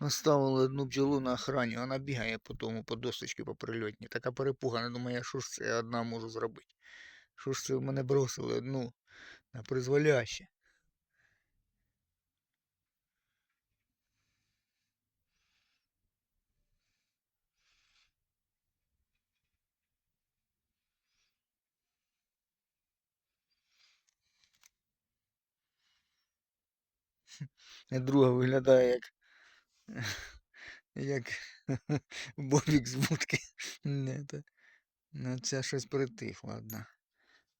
Наставили одну бджолу на охрані, вона бігає по тому, по досточці, по прильотні. Така перепугана, думає, що ж це я одна можу зробити. Що ж це в мене бросили одну на призволяще. Друга виглядає як. як Бобік з будки. Не, та... Ну, це щось притихло одна.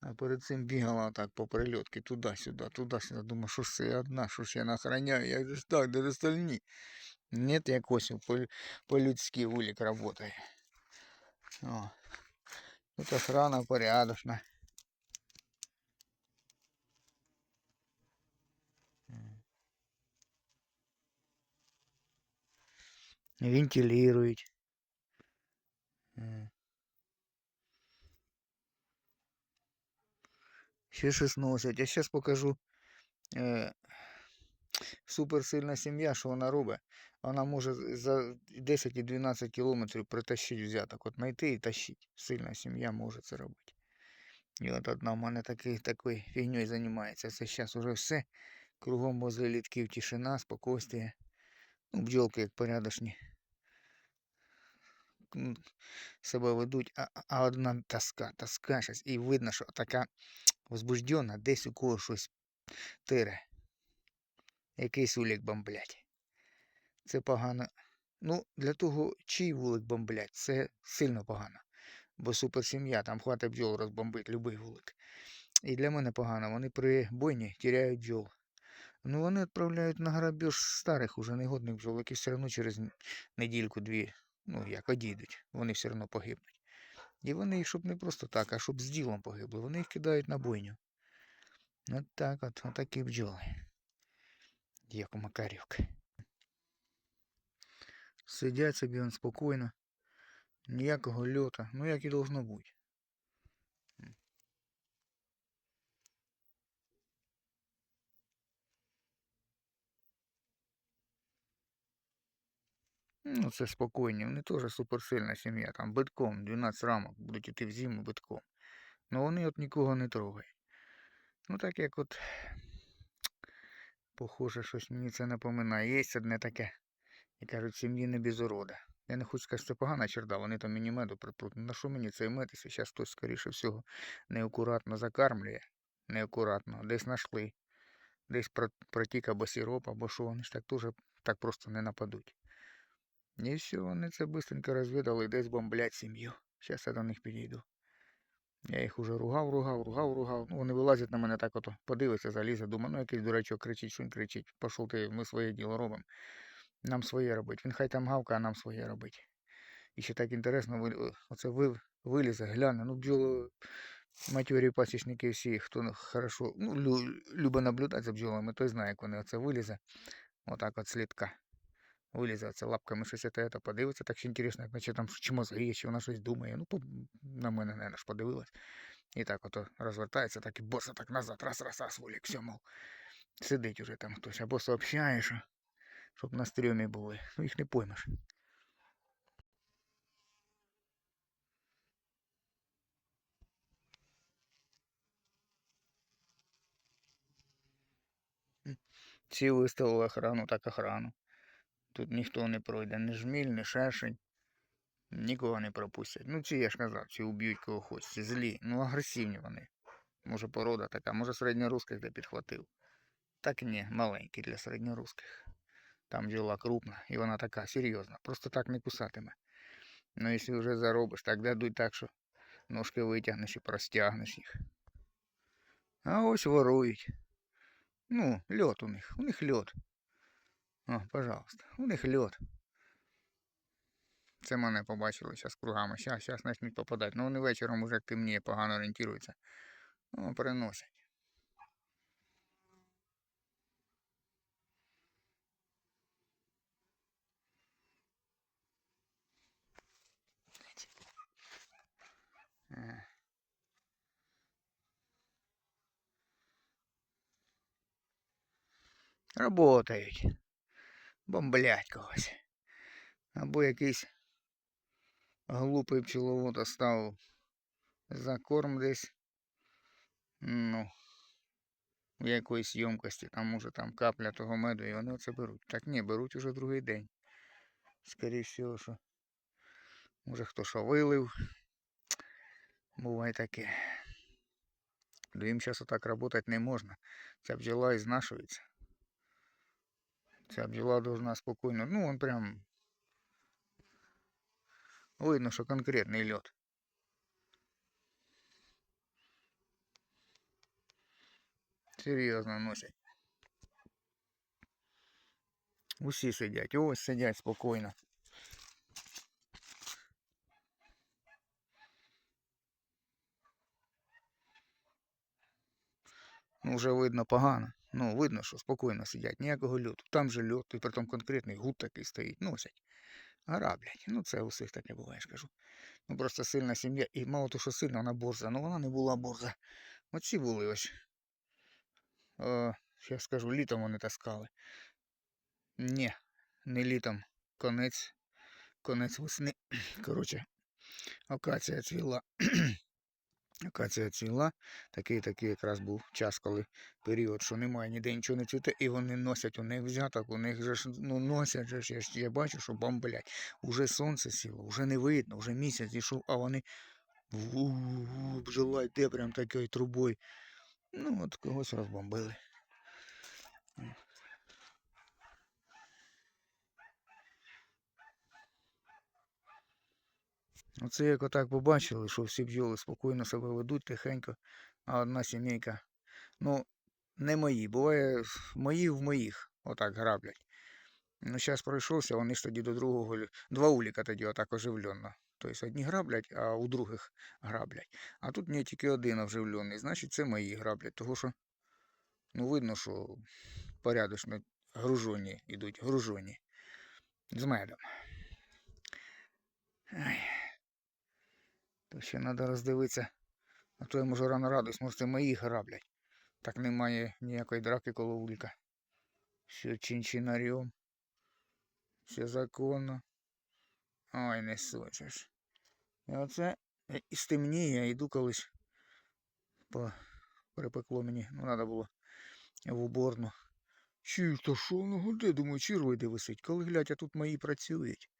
А перед цим бігала так по прильотки туди-сюди, туди-сюди. Думаю, що ж це одна, що ж я не охороняю, як же ж так, де остальні? Нет, якось по- по-людськи улік працює. О. Тут охрана порядочна. Вентилирують. Ще щось носять. Я зараз покажу. Е, суперсильна сім'я, що вона робить. Вона може за 10 і 12 кілометрів притащити взяток. От знайти і тащити. Сильна сім'я може це робити. І от одна в мене такою фігньою займається. Це зараз уже все. Кругом возле літків тишина, спокойствие. Ну, бджолки як порядочні. Себе ведуть, а, а- одна тоска, тоска щось. І видно, що така возбуждена, десь у когось щось тире. Якийсь улік бомблять. Це погано. Ну, для того, чий вулик бомблять, це сильно погано. Бо суперсім'я, там хватить бджол розбомбить любий вулик. І для мене погано. Вони при бойні тіряють бджол. Ну, вони відправляють на грабеж старих, уже негодних бджол, які все одно через недільку-дві, ну, як одійдуть, вони все одно погибнуть. І вони щоб не просто так, а щоб з ділом погибли, вони їх кидають на бойню. От так от, отакі бджоли. Як у Макарівки. Сидять собі він спокійно. Ніякого льота. Ну як і должно бути. Ну, це спокійні. Вони теж суперсильна сім'я. Там битком, 12 рамок будуть іти в зиму битком. Ну вони от нікого не трогають. Ну так як от. Похоже, щось мені це напоминає. Є одне таке. І кажуть, сім'ї не без урода. Я не хочу сказати, що це погана черда, вони там мені меду припруть. На що мені цей мед, якщо зараз хтось, скоріше всього, неакуратно закармлює. Неакуратно, десь знайшли. Десь про- протік або сироп, або що, вони ж так теж так просто не нападуть. І все, вони це быстренько розвідали десь бомблять сім'ю. Зараз я до них підійду. Я їх уже ругав, ругав, ругав, ругав. Ну, вони вилазять на мене так ото, подивиться, залізе, думаю, ну якийсь дурачок кричить, що він кричить. Пішов ти, ми своє діло робимо. Нам своє робить. Він хай там гавка, а нам своє робить. І ще так інтересно, ви- оце ви, вилізе, гляне. Ну, бджоли, матьорі пасічники всі, хто хорошо, ну, лю, любить наблюдати за бджолами, той знає, як вони оце вилізе. Отак от слідка. Вилізе лапками щось це подивиться, так ще інтересно, як наче там чи мозги, чи вона щось думає. Ну, на мене, наверное, ж подивилась. І так ото розвертається, так і боса так назад, раз, раз, раз, волік, все, мов. Сидить уже там хтось, або сообщає, що, щоб на стрьомі були. Ну, їх не поймеш. Всі виставили охрану, так охрану. Тут ніхто не пройде, ні жміль, ні шершень. Нікого не пропустять. Ну, ці я ж казав, ці уб'ють кого хоч, злі. Ну, агресивні вони. Може порода така, може середньорусських де підхватив. Так ні, маленький для середньорусських. Там бджола крупна, і вона така серйозна. Просто так не кусатиме. Ну, якщо вже заробиш, так дадуть так, що ножки витягнеш і простягнеш їх. А ось ворують. Ну, льот у них. У них льот. О, пожалуйста. У них льот. Це мене побачили зараз кругами. Щас, щас почнуть попадати. Ну вони вечором уже темніє, погано орієнтуються. Ну, переносять. Е. Работають. Бомблять когось. Або якийсь глупий пчеловод оставив за корм десь. Ну, в якоїсь ємкості, там може там капля того меду, і вони оце беруть. Так ні, беруть уже другий день. Скоріше всього, що може хто що вилив. Буває таке. Їм зараз отак працювати не можна. Ця бджола ізнашується. Ця бджола должна спокійно. Ну, он прям. Видно, що конкретний льот. Серйозно носять. Усі сидять. Ось сидять спокійно. Ну, вже видно погано. Ну, видно, що спокійно сидять, ніякого льоту. Там же льот, і притом конкретний гуд такий стоїть, носять. Граблять. Ну, це у всіх таке буває, я ж кажу. Ну, просто сильна сім'я. І мало того, що сильна, вона борза. Ну, вона не була борза. Оці були ось. Е, я скажу, літом вони таскали. Ні, не літом. Конець. Конець весни. Коротше, акація цвіла. Акація цвіла. Такий такий якраз був час, коли період, що немає ніде нічого не цвіте, і вони носять у них взяток, у них же ж ну носять же ж, я, ж- я бачу, що бомблять. Уже сонце сіло, вже не видно, вже місяць зійшов, а вони бджола йде прям такою трубою. Ну, от когось розбомбили. Оце як отак побачили, що всі бджоли спокійно себе ведуть тихенько, а одна сімейка. Ну, не мої. Буває, мої в моїх отак граблять. Ну, зараз пройшовся, вони ж тоді до другого. Два уліка тоді отак оживленно. Тобто одні граблять, а у других граблять. А тут не тільки один оживлений, значить це мої граблять. Тому що, ну, видно, що порядочно гружоні йдуть, гружоні. З медом. Ай. То ще треба роздивитися. А то я можу рано радуюсь, може мої граблять. Так немає ніякої драки коло улька. Все чинчинарем. Все законно. Ой, не сочиш. І оце е, і стемніє, я йду колись. По... Припекло мені, ну треба було в уборну. Чи то що, ну де, думаю, червий висить. Коли глядь, а тут мої працюють.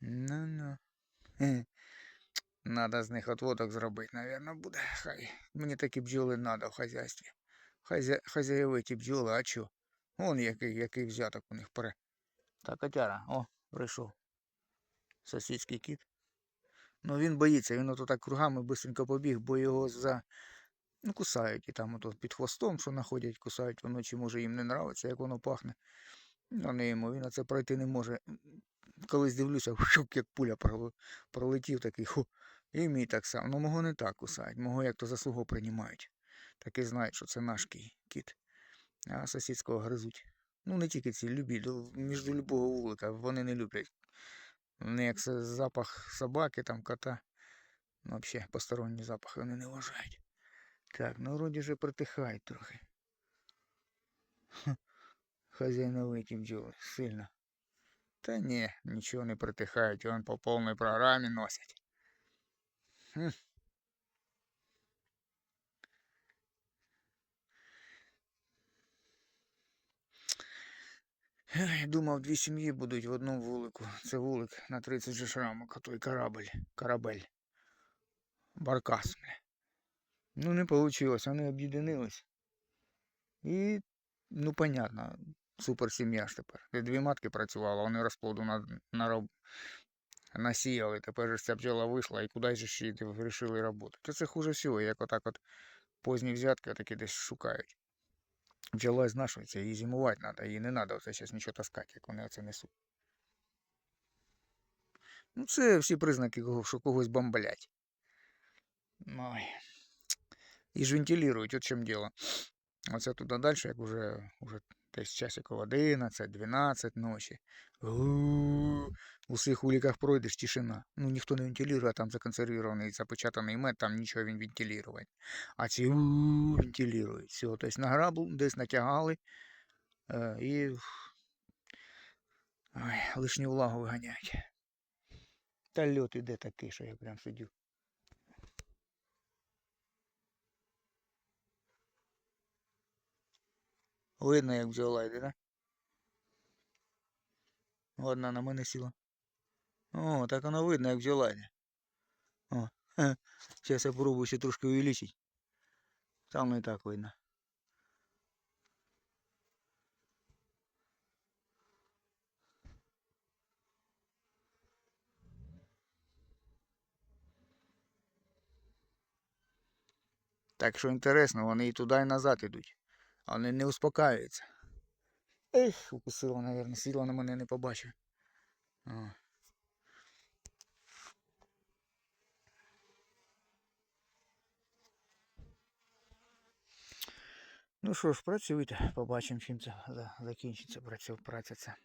Ну-ну. Надо з них отводок зробити, навірно, буде. Хай. Мені такі бджоли надо в хазяйстві. Хазя... Хазяєвиті бджоли, а чо? Вон який, який взяток у них пере. Так, котяра, о, прийшов. Сусідський кіт. Ну він боїться, він ото так кругами бистренько побіг, бо його за. Ну, кусають і там ото під хвостом, що знаходять, кусають вночі, може їм не нравиться, як воно пахне. Ну, не йому, він оце пройти не може. Колись дивлюся, як пуля пролетів такий, ху. І мій так само. Ну, мого не так кусають, мого як то заслугу приймають. Так і знають, що це наш кі- кіт. А сусідського гризуть. Ну, не тільки ці любі, між любого вулика вони не люблять. Вони як запах собаки, там кота. Ну, взагалі, посторонні запахи вони не вважають. Так, ну вроді же притихають трохи. Хазяйновиті бджоли, сильно. Та ні, нічого не притихають, вон по повній програмі носять. Думав, дві сім'ї будуть в одному вулику. Це вулик на 30 же шрамок, а той корабель. Корабель. Баркас. Ну, не вийшло, вони об'єднились. І, ну, понятно, супер сім'я ж тепер. Дві матки працювали, вони розплоду на, на. Насіяли. Тепер же ця бджола вийшла і куди ж ще йти, вирішили. То це хуже всього, як отак от позні взятки такі десь шукають. Бджола знашується, її зимувати треба, їй не треба оце зараз нічого таскати, як вони оце несуть. Ну, це всі признаки, що когось бомблять. Ой. І ж вентилюють, от чому діло. Оце туди далі, як уже, уже десь часиків 11, 12 ночі. У всіх уліках пройдеш тишина. Ну ніхто не вентилює, а там законсервірований запечатаний мед, там нічого він вентилювати. А ці вентилюють. Все, тобто на грабу десь натягали. Е, і Ой, лишню влагу виганяють. Та льот іде такий, що я прям сидю. Видно, як бджола йде, да? Одна на мене сіла. О, так воно видно, як бджола йде. О, зараз я пробую ще трошки увеличити. Там не так видно. Так що інтересно, вони і туди, і назад ідуть. А не успокаюється. Ех, укусила, мабуть, сіла на мене не побачив. Ну що ж, працюйте, побачимо, чим це закінчиться праця ця.